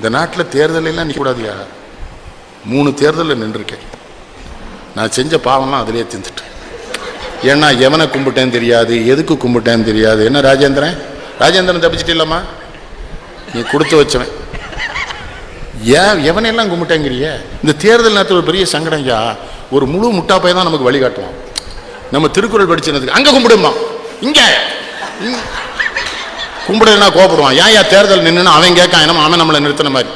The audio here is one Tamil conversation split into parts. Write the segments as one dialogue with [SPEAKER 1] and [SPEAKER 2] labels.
[SPEAKER 1] இந்த நாட்டில் தேர்தலெல்லாம் நிற்கக்கூடாதுயா மூணு தேர்தலில் நின்றுருக்கேன். நான் செஞ்ச பாவம்லாம் அதிலே தின்னுட்டேன் ஏன்னா எவனை கும்பிட்டேன்னு தெரியாது எதுக்கு கும்பிட்டேன்னு தெரியாது. என்ன ராஜேந்திரன்? ராஜேந்திரன் தப்பிச்சிட்டு இல்லம்மா நீ கொடுத்து வச்சவன். ஏன் எவனையெல்லாம் கும்பிட்டேங்கிறிய? இந்த தேர்தல் நேரத்தில் ஒரு பெரிய சங்கடம் ஐயா. ஒரு முழு முட்டாப்பை தான் நமக்கு வழிகாட்டுவோம் நம்ம திருக்குறள் படிச்சிருந்ததுக்கு அங்கே கும்பிடுமா இங்கே. கும்பிடுனா கோபப்படுவான். ஏன் ஏன் தேர்தல் நின்றுன்னு அவன் கேட்கான். என்னமோ அவன் நம்மளை நிறுத்தின மாதிரி.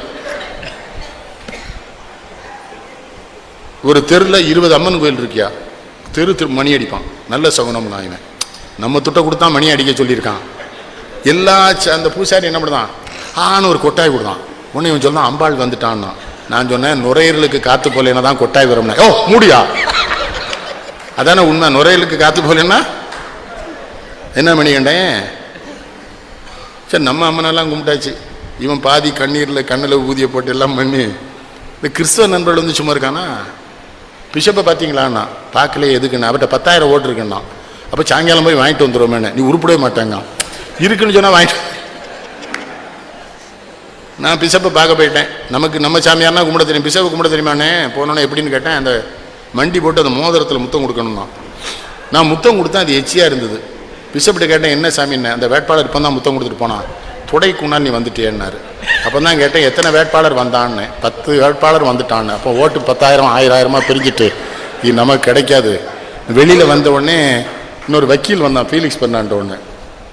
[SPEAKER 1] ஒரு தெருவில் இருபது அம்மன் கோயில் இருக்கியா? தெரு திரு மணி அடிப்பான். நல்ல சகுனம்னா இவன். நம்ம துட்டை கொடுத்தா மணி அடிக்க சொல்லியிருக்கான். எல்லா ச- அந்த பூசாரி என்ன பண்ணுதான்? ஆன்னு ஒரு கொட்டாய் கொடுத்தான் உன்னை இவன் சொன்னான் அம்பாள் வந்துட்டான்னா. நான் சொன்னேன் நுரையீரலுக்கு காத்து போலேன்னா தான் கொட்டாய் வரும்னா. ஓ மூடியா? அதானே உண்மை. நுரையீரலுக்கு காத்து போலேன்னா என்ன மணி கண்டேன் சரி நம்ம அம்மனெல்லாம் கும்பிட்டாச்சு. இவன் பாதி கண்ணீரில் கண்ணில் ஊதிய போட்டு எல்லாம் பண்ணி இந்த கிறிஸ்தவ நண்பர்கள் வந்து சும்மா இருக்கானா? பிஷப்பை பார்த்தீங்களாண்ணா பார்க்கல எதுக்குண்ணா அவர்கிட்ட பத்தாயிரம் ஓட்டு இருக்குண்ணா அப்போ சாயங்காலம் போய் வாங்கிட்டு வந்துடுவோமேண்ணே நீ உருப்பிடவே மாட்டாங்க. இருக்குன்னு சொன்னால் வாங்கிட்டு நான் பிஷப்பை பார்க்க போயிட்டேன். நமக்கு நம்ம சாமியார்னா கும்பிட தெரியும். பிஷப்பை கும்பிட தெரியுமாண்ணே? போனோன்னே எப்படின்னு கேட்டேன். அந்த மண்டி போட்டு அந்த மோதிரத்தில் முத்தம் கொடுக்கணும்னா. நான் முத்தம் கொடுத்தேன் அது எச்சியாக இருந்தது. பிஷப்பிட்ட கேட்டேன் என்ன சாமின்னு அந்த வேட்பாளர் இப்போ தான் முத்தம் கொடுத்துட்டு போனான். துடைக்குன்னா நீ வந்துட்டேன்னார் அப்போ தான் கேட்டேன் எத்தனை வேட்பாளர் வந்தான்னு? பத்து வேட்பாளர் வந்துட்டான்னு. அப்போ ஓட்டு பத்தாயிரம் ஆயிரம் பிரிஞ்சிட்டு இது நமக்கு கிடைக்காது. வெளியில் வந்த உடனே இன்னொரு வக்கீல் வந்தான் ஃபீலிக்ஸ் பண்ணான்ட்ட ஒன்று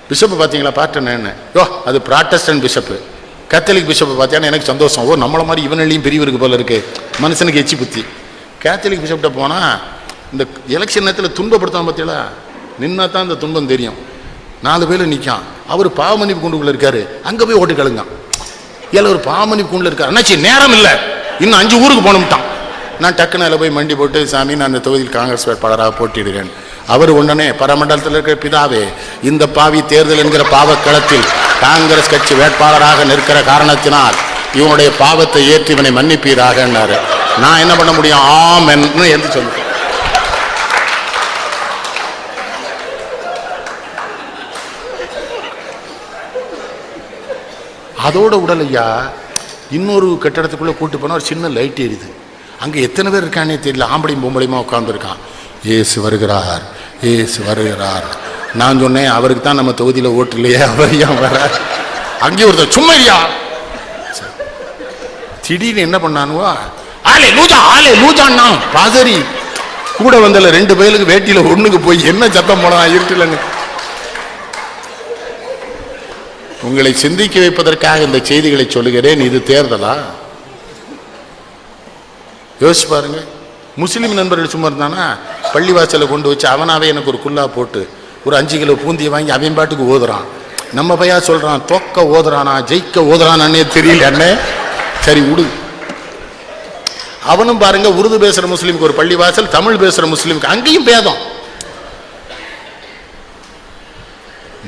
[SPEAKER 1] பிஷப்பு பார்த்தீங்களா பார்த்தேன்னு யோ அது ப்ராட்டஸ்டன் பிஷப்பு. கேத்தலிக் பிஷப்பை பார்த்தீங்கன்னா எனக்கு சந்தோஷம். ஓ நம்மளை மாதிரி இவனிலையும் பிரிவு இருக்கு போல இருக்கு. மனுஷனுக்கு எச்சி புத்தி. கேத்தலிக் பிஷப்கிட்ட போனால் இந்த எலெக்ஷன் நேரத்தில் துன்பப்படுத்தான் பார்த்தீங்களா நின்னா தான் இந்த துன்பம் தெரியும். நாலு பேர் நிற்கான் அவர் பாவமணி குண்டுக்குள்ள இருக்காரு. அங்கே போய் ஓட்டு கழுங்கான் ஏல ஒரு பாவமணி குண்டில் இருக்காரு. அண்ணாச்சி நேரம் இல்லை. இன்னும் அஞ்சு ஊருக்கு போனோம்ட்டான் நான் டக்குன்னு அதில் போய் மண்டி போட்டு சாமி நான் இந்த தொகுதியில் காங்கிரஸ் வேட்பாளராக போட்டியிடுகிறேன். அவர் உடனே பரமண்டலத்தில் இருக்கிற பிதாவே இந்த பாவி தேர்தல் என்கிற பாவக்களத்தில் காங்கிரஸ் கட்சி வேட்பாளராக நிற்கிற காரணத்தினால் இவனுடைய பாவத்தை ஏற்றி இவனை மன்னிப்பீராக நான் என்ன பண்ண முடியும்? ஆமென்னு என்று சொல்லுவேன் அதோட உடல் ஐயா இன்னொரு கட்டடத்துக்குள்ளே கூட்டு போனால் ஒரு சின்ன லைட் எரியுது அங்கே எத்தனை பேர் இருக்கானே தெரியல. ஆம்பளையும் பொம்பளையுமா உட்காந்துருக்கான் ஏசு வருகிறார். ஏசு வருகிறார். நான் சொன்னேன் அவருக்கு தான் நம்ம தொகுதியில் ஓட்டு இல்லையே அவர் ஏன் வர அங்கே ஒருத்தர் சும்மா ஐயா திடீர்னு என்ன பண்ணானுவா? ஆலே லூஜா ஆலே லூஜான்னா பாதரி கூட வந்தல ரெண்டு பேருக்கு வேட்டியில் ஒன்றுக்கு போய் என்ன சத்தம் போனா இருட்டுலன்னு. உங்களை சிந்திக்க வைப்பதற்காக இந்த செய்திகளை சொல்லுகிறேன். இது தேர்தலா? யோசிச்சு பாருங்க. முஸ்லீம் நண்பர்கள் சும்மா இருந்தானா பள்ளிவாசலை கொண்டு வச்சு அவனாவே எனக்கு ஒரு குல்லா போட்டு ஒரு அஞ்சு கிலோ பூந்தியை வாங்கி அவன் பாட்டுக்கு ஓதுறான். நம்ம பையா சொல்றான் தொக்க ஓதுறானா ஜெயிக்க ஓதுறானே தெரியல அண்ணே. சரி விடு அவனும் பாருங்க உருது பேசுற முஸ்லீமுக்கு ஒரு பள்ளிவாசல் தமிழ் பேசுற முஸ்லீமுக்கு அங்கேயும் பேதம்.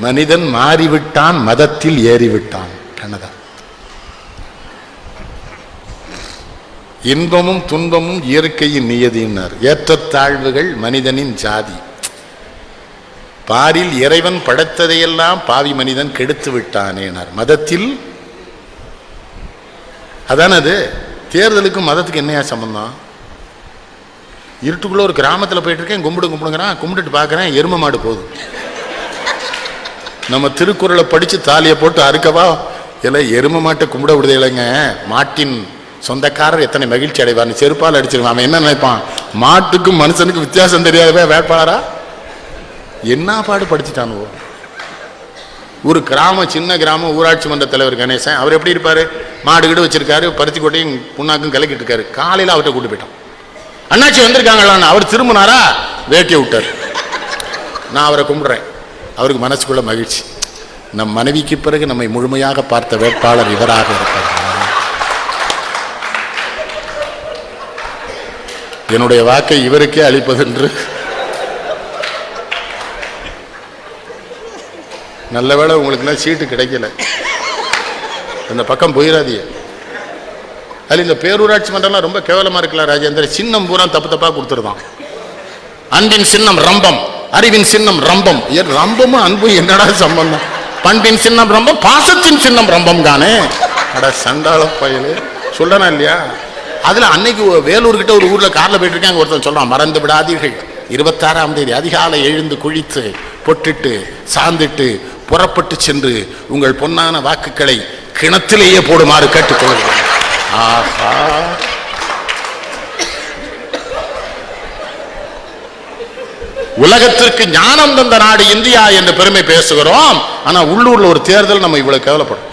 [SPEAKER 1] மனிதன் மாறிவிட்டான் மதத்தில் ஏறிவிட்டான். கண்ணதான் இன்பமும் துன்பமும் இயற்கையின் நியதியினர். ஏற்றத்தாழ்வுகள் மனிதனின் ஜாதி. பாரில் இறைவன் படைத்ததையெல்லாம் பாவி மனிதன் கெடுத்து விட்டானேனார் மதத்தில்? அதானது அது? தேர்தலுக்கும் மதத்துக்கு என்னையா சம்பந்தம்? இருட்டுக்குள்ள ஒரு கிராமத்தில் போயிட்டு இருக்கேன் கும்பிடு கும்பிடுங்கிறான் கும்பிட்டுட்டு பார்க்குறேன் எரும மாடு போதும் நம்ம திருக்குறளை படித்து தாலியை போட்டு அறுக்கவா? இல்லை எரும மாட்டை கும்பிட விடுதே இல்லைங்க. மாட்டின் சொந்தக்காரர் எத்தனை மகிழ்ச்சி அடைவார்னு செருப்பால் அடிச்சிருவான். அவன் என்ன நினைப்பான்? மாட்டுக்கும் மனுஷனுக்கு வித்தியாசம் தெரியாதவே வேட்பாளரா? என்ன பாடு படிச்சுட்டானுவோ ஒரு கிராமம் சின்ன கிராமம் ஊராட்சி மன்ற தலைவர் கணேசன் அவர் எப்படி இருப்பார்? மாடு கீடு வச்சிருக்காரு பருத்தி கொட்டையும் புண்ணாக்கும் கலக்கிட்டு இருக்காரு. காலையில் அவர்கிட்ட கூட்டு போயிட்டான். அண்ணாச்சி வந்திருக்காங்களான்னு அவர் திரும்பினாரா? வேட்டியை விட்டார். நான் அவரை கும்பிட்றேன். அவருக்கு மனசுக்குள்ள மகிழ்ச்சி. நம் மனைவிக்கு பிறகு நம்மை முழுமையாக பார்த்த வேட்பாளர் இவராக இருப்பார். என்னுடைய வாக்கை இவருக்கே அளிப்பதென்று நல்ல வேலை உங்களுக்குலாம் சீட்டு கிடைக்கல. அந்த பக்கம் போயிடாதீங்க. அதில் இந்த பேரூராட்சி மன்றம்லாம் ரொம்ப கேவலமா இருக்கலாம் ராஜேந்திர. சின்னம் பூரா தப்பு தப்பா கொடுத்துருதான். அன்பின் சின்னம் ரம்பம். அறிவின் சின்னம் ரம்பம். ரம்பமும் அன்பும் என்னடா சம்பந்தம்? பண்பின் சின்னம் ரம்பம் பாசத்தின் சின்னம் ரம்பம் தானே? அட சண்டாள பயலு. சொல்லனா இல்லையா? அதுல அன்னைக்கு வேலூர் கிட்ட ஒரு ஊர்ல கார்ல போயிட்டு இருக்கேன் ஒருத்தன் சொல்றான் மறந்து விடாதீர்கள். இருபத்தாறாம் தேதி அதிகாலை எழுந்து குழித்து பொட்டிட்டு சாந்திட்டு புறப்பட்டு சென்று உங்கள் பொன்னான வாக்குகளை கிணத்திலேயே போடுமாறு கேட்டுக்கொள்கிறேன். ஆஹா. உலகத்திற்கு ஞானம் தந்த நாடு இந்தியா என்று பெருமை பேசுகிறோம். ஆனா உள்ளூர்ல ஒரு தேர்தல் நம்ம இவ்வளவு கேவலப்படும்.